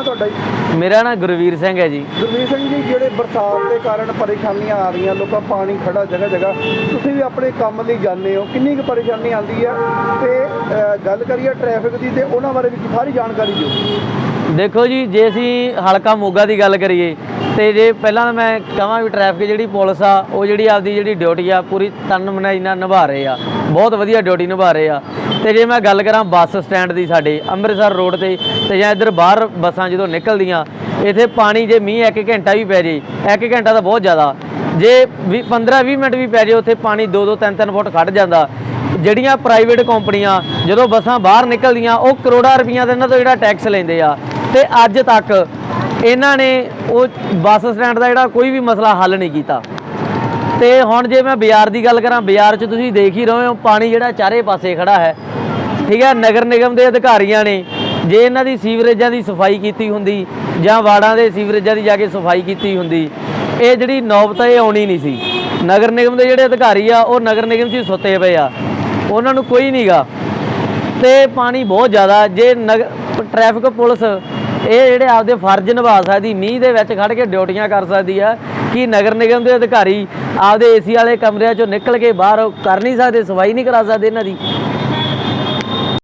ਨਾਂ ਤੁਹਾਡਾ ਜੀ? ਮੇਰਾ ਨਾਮ ਗੁਰਵੀਰ ਸਿੰਘ ਹੈ ਜੀ। ਗੁਰਮੀਤ ਸਿੰਘ ਜੀ ਜਿਹੜੇ ਬਰਸਾਤ ਦੇ ਕਾਰਨ ਪਰੇਸ਼ਾਨੀਆਂ ਆ ਰਹੀਆਂ ਲੋਕਾਂ ਪਾਣੀ ਖੜਾ ਜਗ੍ਹਾ ਜਗ੍ਹਾ। ਤੁਸੀਂ ਵੀ ਆਪਣੇ ਕੰਮ ਲਈ ਜਾਂਦੇ ਹੋ। ਕਿੰਨੀ ਕੁ ਪਰੇਸ਼ਾਨੀ ਆਉਂਦੀ ਹੈ ਤੇ ਗੱਲ ਕਰੀਏ ਟ੍ਰੈਫਿਕ ਦੀ ਤੇ ਉਹਨਾਂ ਬਾਰੇ ਵੀ ਸਾਰੀ ਜਾਣਕਾਰੀ ਦਿਓ। ਦੇਖੋ ਜੀ ਜੇ ਅਸੀਂ ਹਲਕਾ ਮੋਗਾ ਦੀ ਗੱਲ ਕਰੀਏ ਤੇ ਜੇ ਪਹਿਲਾਂ ਤਾਂ ਮੈਂ ਕਹਾਂ ਵੀ ਟ੍ਰੈਫਿਕ ਜਿਹੜੀ ਪੁਲਿਸ ਆ, ਉਹ ਜਿਹੜੀ ਆਪਦੀ ਜਿਹੜੀ ਡਿਊਟੀ ਆ, ਪੂਰੀ ਤਨ ਮਨਾਈ ਨਾਲ ਨਿਭਾ ਰਹੇ ਆ। ਬਹੁਤ ਵਧੀਆ ਡਿਊਟੀ ਨਿਭਾ ਰਹੇ ਆ। ਤੇ ਜੇ ਮੈਂ ਗੱਲ ਕਰਾਂ ਬੱਸ ਸਟੈਂਡ ਦੀ ਸਾਡੇ, ਅੰਮ੍ਰਿਤਸਰ ਰੋਡ ਤੇ ਤੇ ਜਾਂ ਇੱਧਰ ਬਾਹਰ ਬੱਸਾਂ ਜਦੋਂ ਨਿਕਲਦੀਆਂ, ਇੱਥੇ ਪਾਣੀ ਜੇ ਮੀਂਹ ਇੱਕ ਘੰਟਾ ਵੀ ਪੈ ਜੇ, ਇੱਕ ਘੰਟਾ ਤਾਂ ਬਹੁਤ ਜ਼ਿਆਦਾ। ਜੇ 15 20 ਮਿੰਟ ਵੀ ਪੈ ਜੇ, ਉੱਥੇ ਪਾਣੀ 2 2 3 3 ਫੁੱਟ ਖੜ ਜਾਂਦਾ। ਜਿਹੜੀਆਂ ਪ੍ਰਾਈਵੇਟ ਕੰਪਨੀਆਂ, ਜਦੋਂ ਬੱਸਾਂ ਬਾਹਰ ਨਿਕਲਦੀਆਂ, ਉਹ ਕਰੋੜਾਂ ਰੁਪਈਆ ਦਾ ਇਹਨਾਂ ਤੋਂ ਜਿਹੜਾ ਟੈਕਸ ਲੈਂਦੇ ਆ। ਤੇ ਅੱਜ ਤੱਕ ਇਹਨਾਂ ਨੇ ਉਹ ਬੱਸ ਸਟੈਂਡ ਦਾ ਜਿਹੜਾ ਕੋਈ ਵੀ ਮਸਲਾ ਹੱਲ ਨਹੀਂ ਕੀਤਾ। ਤੇ ਹੁਣ ਜੇ ਮੈਂ ਬਾਜ਼ਾਰ ਦੀ ਗੱਲ ਕਰਾਂ, ਬਾਜ਼ਾਰ 'ਚ ਤੁਸੀਂ ਦੇਖ ਹੀ ਰਹੇ ਹੋ, ਪਾਣੀ ਜਿਹੜਾ ਚਾਰੇ ਪਾਸੇ ਖੜਾ ਹੈ। ਠੀਕ ਹੈ, ਨਗਰ ਨਿਗਮ ਦੇ ਅਧਿਕਾਰੀਆਂ ਨੇ ਜੇ ਇਹਨਾਂ ਦੀ ਸੀਵਰੇਜਾਂ ਦੀ ਸਫ਼ਾਈ ਕੀਤੀ ਹੁੰਦੀ ਜਾਂ ਵਾੜਾਂ ਦੇ ਸੀਵਰੇਜਾਂ ਦੀ ਜਾ ਕੇ ਸਫ਼ਾਈ ਕੀਤੀ ਹੁੰਦੀ, ਇਹ ਜਿਹੜੀ ਨੌਬਤ ਇਹ ਆਉਣੀ ਨਹੀਂ ਸੀ। ਨਗਰ ਨਿਗਮ ਦੇ ਜਿਹੜੇ ਅਧਿਕਾਰੀ ਆ, ਉਹ ਨਗਰ ਨਿਗਮ 'ਚ ਹੀ ਸੁੱਤੇ ਪਏ ਆ। ਉਹਨਾਂ ਨੂੰ ਕੋਈ ਨਹੀਂਗਾ ਤੇ ਪਾਣੀ ਬਹੁਤ ਜ਼ਿਆਦਾ, ਜੇ ਟ੍ਰੈਫਿਕ ਪੁਲਿਸ ਇਹ ਜਿਹੜੇ ਆਪਦੇ ਫਰਜ਼ ਨਿਭਾ ਸਕਦੀ, ਮੀਂਹ ਦੇ ਵਿੱਚ ਖੜ ਕੇ ਡਿਊਟੀਆਂ ਕਰ ਸਕਦੀ ਆ, ਕਿ ਨਗਰ ਨਿਗਮ ਦੇ ਅਧਿਕਾਰੀ ਆਪਦੇ ਏਸੀ ਵਾਲੇ ਕਮਰਿਆਂ ਚੋਂ ਨਿਕਲ ਕੇ ਬਾਹਰ ਕਰ ਨਹੀਂ ਸਕਦੇ, ਸਫ਼ਾਈ ਨਹੀਂ ਕਰਾ ਸਕਦੇ ਇਹਨਾਂ ਦੀ?